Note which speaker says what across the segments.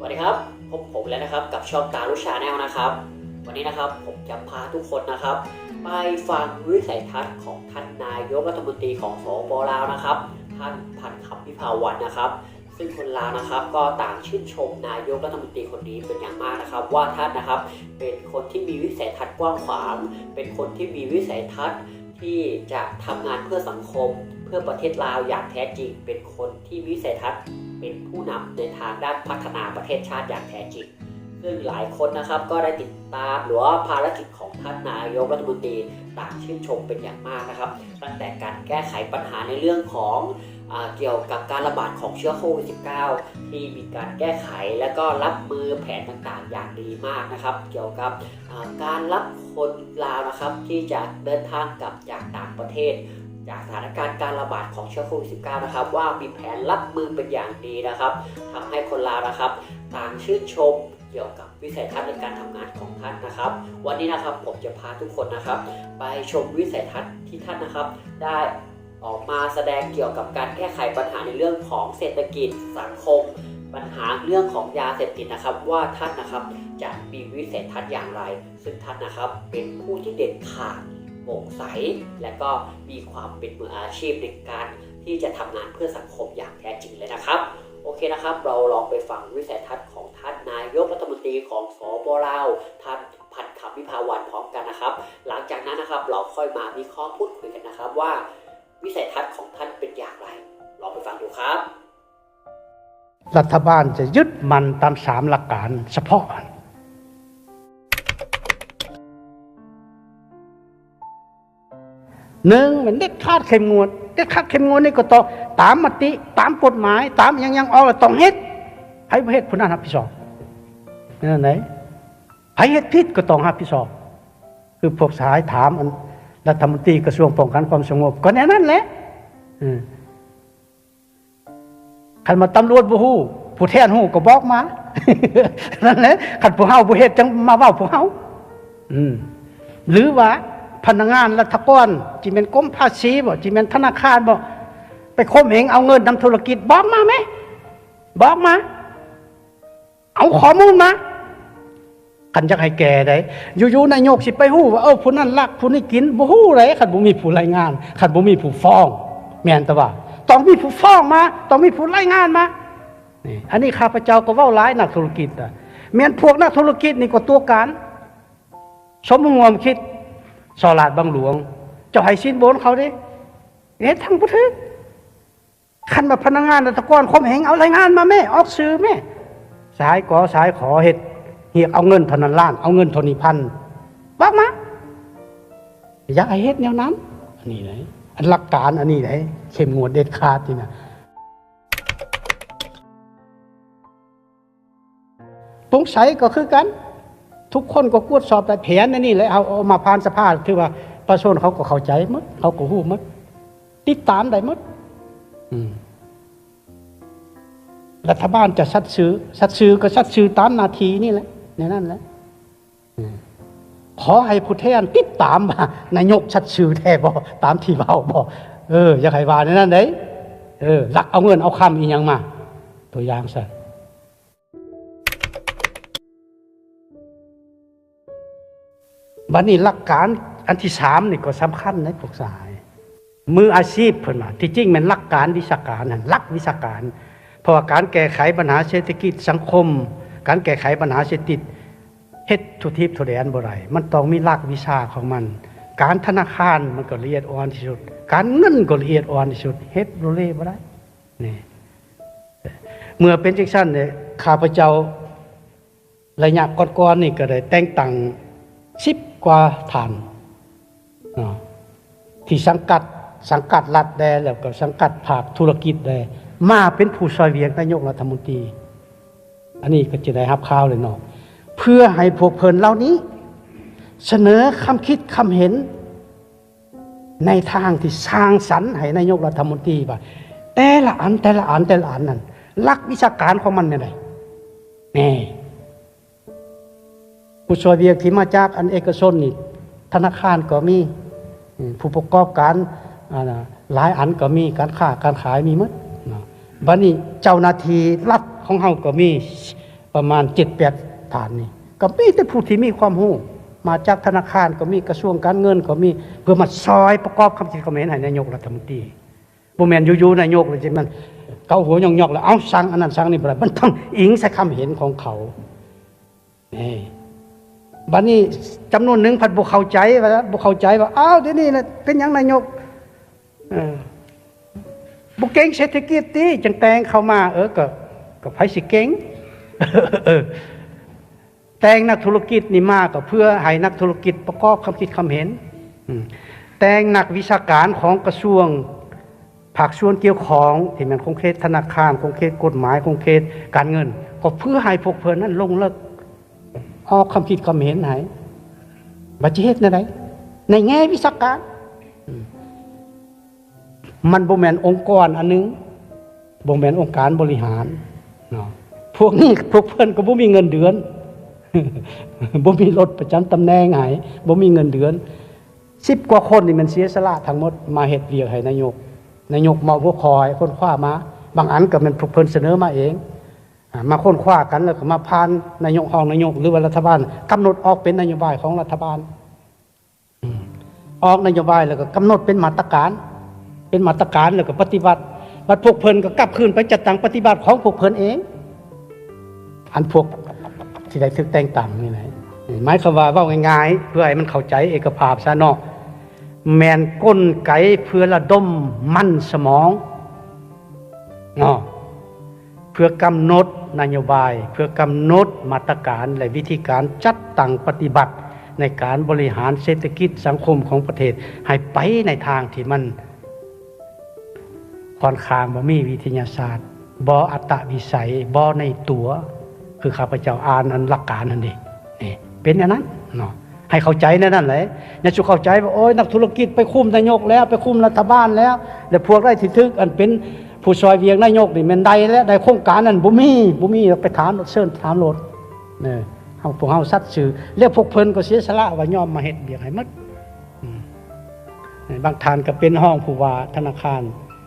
Speaker 1: สวัสดีครับ พบผมแล้วนะครับกับช่องตาลุชาแนลนะครับ วันนี้นะครับผมจะพาทุกคนนะครับ ไปฟังวิสัยทัศน์ของท่านนายกรัฐมนตรีของสปลาวนะครับ ท่านพันคำพิภาวันนะครับ ซึ่งคนลาวนะครับก็ต่างชื่นชมนายกรัฐมนตรีคนนี้เป็นอย่างมากนะครับ ว่าท่านนะครับเป็นคนที่มีวิสัยทัศน์กว้างขวาง เป็นคนที่มีวิสัยทัศน์ที่จะทำงานเพื่อสังคม เพื่อประเทศลาวอย่างแท้จริง เป็นคนที่มีวิสัยทัศน์ เป็นผู้นำในทางด้านพัฒนาประเทศชาติอย่างแท้จริง ซึ่งหลายคนนะครับก็ได้ติดตามหรือว่าภารกิจของท่านนายกรัฐมนตรีต่างชื่นชมเป็นอย่างมากนะครับ ตั้งแต่การแก้ไขปัญหาในเรื่องของอเกี่ยวกับการระบาดของเชื้อโควิด -19 ที่มีการแก้ไขและก็รับมือแผนต่างๆ อย่างดีมากนะครับ เกี่ยวกับการรับคนลาวนะครับที่จะเดินทางกลับจากต่างประเทศ จากสถานการณ์การระบาดของเชื้อโควิด -19 นะครับ ว่ามีแผนรับมือเป็นอย่างดีนะครับทำให้คนลาวนะครับ ต่างชื่นชมเกี่ยวกับวิสัยทัศน์ในการทำงานของท่านนะครับ วันนี้นะครับผมจะพาทุกคนนะครับ ไปชมวิสัยทัศน์ที่ท่านนะครับ ได้ออกมาแสดงเกี่ยวกับการแก้ไขปัญหาในเรื่องของเศรษฐกิจสังคม ปัญหาเรื่องของยาเสพติดนะครับ ว่าท่านนะครับจะมีวิสัยทัศน์อย่างไร ซึ่งท่านนะครับเป็นผู้ที่เด็ดขาด โปร่งใส และก็มีความเป็นมืออาชีพในการที่จะทำงานเพื่อสังคมอย่างแท้จริงเลยนะครับ โอเคนะครับ เราลองไปฟังวิสัยทัศน์ของท่านนายกรัฐมนตรีของสปลาวท่านพันคำวิภาวันพร้อมกันนะครับ หลังจากนั้นนะครับเราค่อยมาวิเคราะห์พูดคุยกันนะครับว่า วิสัยทัศน์ของท่านเป็นอย่างไร ลองไปฟังดูครับ
Speaker 2: รัฐบาลจะยึดมันตามสามหลักการเฉพาะ หนึ่งมันเด็ดขาดเข้มงวดเด็ดขาดเข้มงวดนี่ก็ต้องตามมติตามกฎหมาย ตามอย่างยังออกแล้วต้องเฮ็ดให้ประเฮ็ดผู้นั้นรับผิดชอบนั่นไหนให้เฮ็ดผิดก็ต้องรับผิดชอบคือพวกสายถามอันรัฐมนตรีกระทรวงป้องกันความสงบก็แน่นั่นแหละอืมคันมาตำรวจบ่ฮู้ผู้แทนฮู้ก็บอกมา นั่นแหละคันผู้เฮาบ่เฮ็ดจังมาเว้าผู้เฮาหรือว่า พนักงานรัฐกรจิแม่นกรมภาษีบ่จิแม่นธนาคารบ่ไปข่มเหงเอาเงินนำธุรกิจบอกมาไหมบอกมา เอาข้อมูลมาคันจักให้แก่ได้อยู่ๆนายกสิไปฮู้ว่าเออผู้นั้นลักผู้นี้กินบ่ฮู้เลยคันบ่มีผู้รายงานคันบ่มีผู้ฟ้อง แม่นแต่ว่าต้องมีผู้ฟ้องมาต้องมีผู้รายงานมานี่อันนี้ข้าพเจ้าก็เว้าร้ายนักธุรกิจอะแม่นพวกนักธุรกิจนี่ก็ตัวการสมมวมคิด สอลาดบางหลวง เจ้าให้สินโบนเขาดิเฮ็ดทั้งประเทศคันมาพนักงานรัฐกรคมเหงเอารายงานมาแม่ ออกสื่อแม่ สายกอสายขอเฮ็ดเฮียกเอาเงินเท่านั้นล้าน เอาเงินเท่านี้พันบอกมาอย่าให้เฮ็ดแนวนั้น อันนี้ไหนอันหลักการอันนี้ไหนเข้มงวดเด็ดขาดนี่นะปรุงใสก็คือกัน ทุกคนก็กวดสอบแต่แผนอันนี่เลยเอาเอามาผ่านสภาพคือว่าประชาชนเขาก็เข้าใจหมดเขาก็หู้หมดติดตามได้หมดรัฐบาลจะชัดซื้อชัดซื้อก็ชัดซื้อตามนาทีนี่แหละในนั้นแหละขอให้ผู้แทนติดตามว่านายกชัดชื่อแท้บ่ตามที่เว้าบ่เอออย่าให้ว่าในนั้นเด้เออหลักเอาเงินเอาคำอีหยังมา ตัวอย่างซะ บัดนี้หลักการอันที่สามนี่ก็สำคัญในพวกสาย มืออาชีพเพิ่นว่าที่จริงมันหลักการวิชาการนั่นหลักวิชาการ เพราะว่าการแก้ไขปัญหาเศรษฐกิจสังคม การแก้ไขปัญหาเศรษฐกิจเฮ็ดทุทิพทุแดนบ่ได้มันต้องมีหลักวิชาของมัน การธนาคารมันก็ละเอียดอ่อนที่สุด การเงินก็ละเอียดอ่อนที่สุดเฮ็ดโรเล่บ่ได้นี่เมื่อเป็นจังซั่นเนี่ยข้าพเจ้าระยะก่อนๆนี่ก็ได้แต่งตั้ง 10กว่าฐานที่สังกัดสังกัดรัฐแดแล้วก็สังกัดภาคธุรกิจแดมาเป็นผู้ช่วยเวียงนายกรัฐมนตรี อันนี้ก็จะได้รับข่าวเลยเนาะเพื่อให้พวกเพลินเหล่านี้ เสนอคำคิดคำเห็น ในทางที่สร้างสรรค์ให้นายกรัฐมนตรีว่าแต่ละอันแต่ละอันแต่ละอันนั้นหลักวิชาการของมันเนี่ยไงนี่ ผู้ช่วยเวียกที่มาจากอันเอกชนนี่ธนาคารก็มีผู้ประกอบการหลายอันก็มีการค้าการขายมีมดเนาะบัดนี้เจ้าหน้าที่รัฐของเฮาก็มีประมาณเจ็ดแปดฐานนี่ก็มีแต่ผู้ที่มีความรู้มาจากธนาคารก็มีกระทรวงการเงินก็มีเพื่อมาซอยประกอบคำคิดคอมเมนต์ให้นายกรัฐมนตรีบ่แม่นอยู่ๆนายกเลยจิมันเกาหัวยองๆแล้วเอาสั่งอันนั้นสั่งนี่บ่ได้มันต้องอิงใส่คำเห็นของเขานี่ บัดนี้จำนวนหนึ่งพัดบ่เข้าใจว่าบ่เข้าใจว่าอ้าวเดี๋ยวนี้น่ะเป็นยังนายกบุเก่งเศรษฐกิจตีจังแตงเข้ามา เออก็ก็ไผสิเก่งแต่งนักธุรกิจนี่มากก็เพื่อให้นักธุรกิจประกอบความคิดความเห็นแต่งนักวิชาการของกระทรวงภาคส่วนเกี่ยวของที่มันคงเคสธนาคารคงเคสกฎหมายคงเคสการเงิน ก็เพื่อให้พวกเพิ่อนนั้นลงเลิก ออกความคิดความเห็นให้บัจเฮ็ดในใดในแง่วิชาการ มันบ่แมนองค์กรอันหนึงบ่แมนองค์การบริหารเนาะพวกนี้พวกเพิ่อนก็บ่มีเงินเดือนบ่มีรถประจำตำแหน่งให้บ่มีเงินเดือน10กว่าคนนี่มันเสียสละทั้งหมดมาเฮ็ดเวียกให้นายกนายกมาหัวคอยคนคว้ามา บางอันก็มันพวกเพิ่นเสนอมาเอง มาค้นคว้ากันแล้วก็มาผ่านนายกห้องนายกหรือว่ารัฐบาลกำหนดออกเป็นนโยบายของรัฐบาลออกนโยบายแล้วก็กำหนดเป็นมาตรการ เป็นมาตรการแล้วก็ปฏิบัติบัดพวกเพิ่นก็กลับคืนไปจัดตั้งปฏิบัติของพวกเพิ่นเอง อันพวกที่ได้ถึกแต่งตั้งนี่นะหมายความว่าว่าง่ายๆเพื่อให้มันเข้าใจเอกภาพซะเนาะแมนก้นไกเพื่อระดมมั่นสมองเนาะ พื่อกำหนดนโยบาย เพื่อกำหนดมาตรการและวิธีการจัดตั้งปฏิบัติ ในการบริหารเศรษฐกิจสังคมของประเทศ ให้ไปในทางที่มันค่อนข้างบ่มีวิทยาศาสตร์บ่อัตวิสัยบ่ในตัว คือข้าพเจ้าอ่านอันหลักการนั่นเองนี่เป็นอย่างนั้นเนาะให้เข้าใจในนั้นแหละอย่าชุเข้าใจว่าโอ้ยนักธุรกิจไปคุมนายกแล้ว ไปคุมรัฐบาลแล้วแล้วพวกได้ที่ทึกอันเป็น ผู้ซอยเวียงนายกนี่มันใดแล้วได้โครงการนั้นบ่มีบ่มีไปถามเชิญถามโลดเนี่ยเฮาพวกเฮาสัตว์สื่อเรียกพวกเพิ่นก็เสียสละว่ายอมมาเฮ็ดเบียกให้หมดบางทานก็เป็นห้องผู้ว่าธนาคาร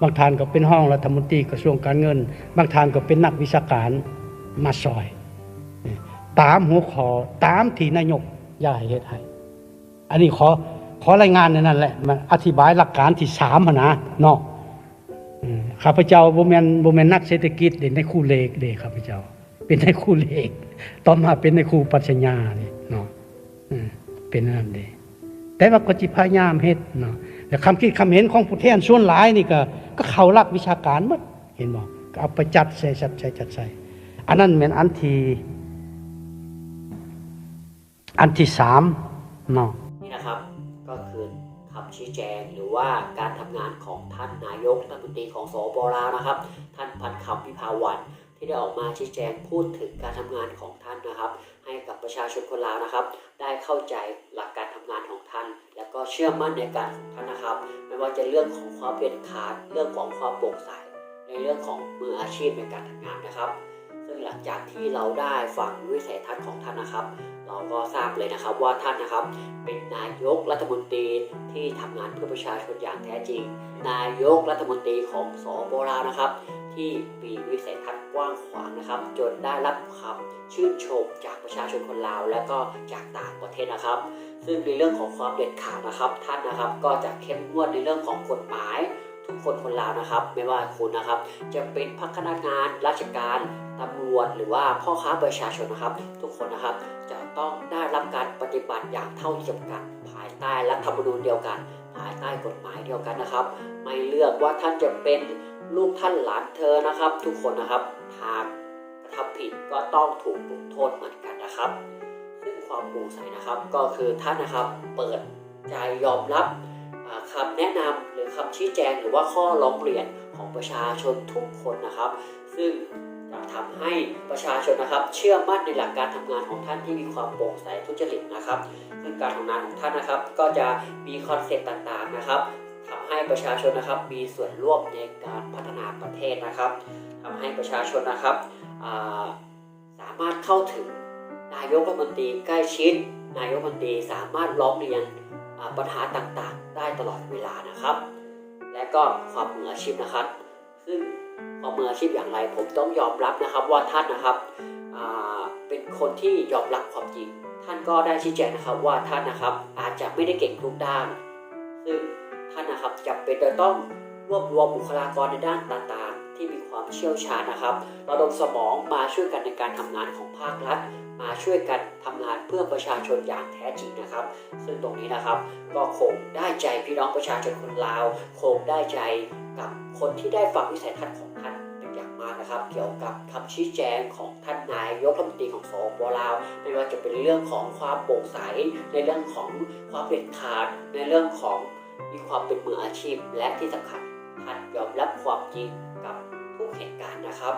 Speaker 2: บางทานก็เป็นห้องรัฐมนตรีกระทรวงการเงิน บางทานก็เป็นนักวิชาการมาซอย ตามหัวขอตามที่นายกอยาให้เฮ็ดให้อันนี้ขอขอรายงานในนั้นแหละมาอธิบายหลักการที่สามนะเนาะอืม ข้าพเจ้าบ่แมนบ่แมนนักเศรษฐกิจเด่นในครู่เลขเด้ข้าพเจ้า เป็นในครู่เลขต่อมาเป็นในครู่ปรัชญานี่เนาะเป็นอันนั้นเด้แต่ว่าก็จิพยายามเฮ็ดเนาะแต่คำคิดคำเห็นของผู้แทนส่วนหลายนี่ก็ ก็เขารักวิชาการหมดเห็นบ่ก็เอาไปจัดใส่จัดใส่จัดใส่อันนั้นเหมือนอันที่อันที่สามเนาะ
Speaker 1: ชี้แจงหรือว่าการทำงานของท่านนายกรัฐมนตรีของสปลาวนะครับ ท่านพันคำพิภาวันที่ได้ออกมาชี้แจงพูดถึงการทำงานของท่านนะครับ ให้กับประชาชนคนลาวนะครับ ได้เข้าใจหลักการทำงานของท่าน แล้วก็เชื่อมั่นในการของท่านนะครับ ไม่ว่าจะเรื่องของความเด็ดขาดเรื่องของความโปร่งใสในเรื่องของมืออาชีพในการทำงานนะครับ ซึ่งหลังจากที่เราได้ฟังวิสัยทัศน์ของท่านนะครับ เราก็ทราบเลยนะครับว่าท่านนะครับเป็นนายกรัฐมนตรีที่ทำงานเพื่อประชาชนอย่างแท้จริง นายกรัฐมนตรีของสปลานะครับ ที่มีวิสัยทัศน์กว้างขวางนะครับ จนได้รับคำชื่นชมจากประชาชนคนลาว และก็จากต่างประเทศนะครับ ซึ่งในเรื่องของความเด็ดขาดนะครับ ท่านนะครับก็จะเข้มงวดในเรื่องของกฎหมาย ทุกคนคนลาวนะครับ ไม่ว่าคุณนะครับ จะเป็นพนักงานราชการตำรวจหรือว่าพ่อค้าประชาชนนะครับ ทุกคนนะครับจะต้องได้รับการปฏิบัติอย่างเท่าเทียมกัน ภายใต้รัฐธรรมนูญเดียวกัน ภายใต้กฎหมายเดียวกันนะครับ ไม่เลือกว่าท่านจะเป็นลูกท่านหลานเธอนะครับ ทุกคนนะครับหากกระทำผิดก็ต้องถูกลงโทษเหมือนกันนะครับ ซึ่งความโปร่งใสนะครับก็คือท่านนะครับเปิดใจยอมรับ คำแนะนำหรือคำชี้แจงหรือว่าข้อร้องเรียนของประชาชนทุกคนนะครับ ซึ่งจะทำให้ประชาชนนะครับ เชื่อมั่นในหลักการทำงานของท่านที่มีความโปร่งใสทุจริตนะครับ ซึ่งการทำงานของท่านนะครับ ก็จะมีคอนเซ็ปต์ต่างๆนะครับทำให้ประชาชนนะครับมีส่วนร่วมในการพัฒนาประเทศนะครับทำให้ประชาชนนะครับาสามารถเข้าถึงนายกรัฐมนตรีใกล้ชิด นายกรัฐมนตรีสามารถร้องเรียน ปัญหาต่างๆ ได้ตลอดเวลานะครับ และก็ความมืออาชีพนะครับ ซึ่งความมืออาชีพอย่างไร ผมต้องยอมรับนะครับว่าท่านนะครับเป็นคนที่ยอมรับความจริง ท่านก็ได้ชี้แจงนะครับว่าท่านนะครับอาจจะไม่ได้เก่งทุกด้าน ซึ่งท่านนะครับจำเป็นจะต้องรวบรวมบุคลากรในด้านต่างๆ ที่มีความเชี่ยวชาญนะครับระดมสมองมาช่วยกันในการทำงานของภาครัฐ มาช่วยกันทำงานเพื่อประชาชนอย่างแท้จริงนะครับ ซึ่งตรงนี้นะครับก็คงได้ใจพี่น้องประชาชนคนลาวคงได้ใจกับคนที่ได้ฟังวิสัยทัศน์ของท่านเป็นอย่างมากนะครับ เกี่ยวกับคำชี้แจงของท่านนายกรัฐมนตรีของสปลาวไม่ว่าจะเป็นเรื่องของความโปร่งใสในเรื่องของความเด็ดขาดในเรื่องของมีความเป็นมืออาชีพและที่สำคัญท่านยอมรับความจริง เหตุการณ์นะครับ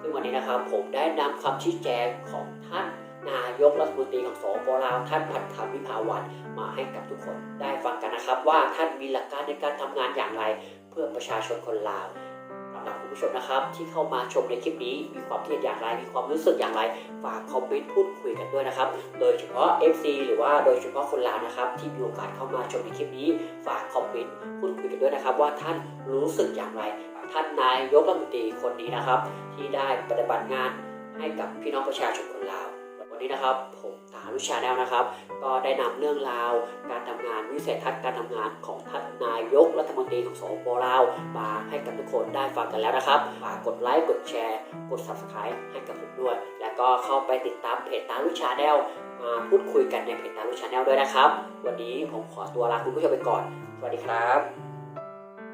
Speaker 1: ซึ่งวันนี้นะครับผมได้นำคำชี้แจงของท่านนายกรัฐมนตรีของสปลาวท่านพันธวิภาวันมาให้กับทุกคนได้ฟังกันนะครับ ว่าท่านมีหลักการในการทำงานอย่างไร เพื่อประชาชนคนลาวสำหรับคุณผู้ชมนะครับ ที่เข้ามาชมในคลิปนี้มีความคิดอย่างไรมีความรู้สึกอย่างไรฝากคอมเมนต์พูดคุยกันด้วยนะครับ โดยเฉพาะ FC หรือว่าโดยเฉพาะคนลาวนะครับ ที่มีโอกาสเข้ามาชมในคลิปนี้ ฝากคอมเมนต์พูดคุยกันด้วยนะครับ ว่าท่านรู้สึกอย่างไร ท่านนายกรัฐมนตรีคนนี้นะครับ ที่ได้ปฏิบัติงานให้กับพี่น้องประชาชนคนลาว วันนี้นะครับผมตาลุชาแนลนะครับ ก็ได้นำเรื่องราว การทำงานวิสัยทัศน์การทำงานของท่านนายกรัฐมนตรีของสปลาวมาให้กับทุกคนได้ฟังกันแล้วนะครับฝากกดไลค์กดแชร์ กด subscribe ให้กับผมด้วย แล้วก็เข้าไปติดตามเพจตาลุชาแนลมาพูดคุยกันในเพจตาลุชาแนลด้วยนะครับ วันนี้ผมขอตัวลาคุณผู้ชมไปก่อน สวัสดีครับ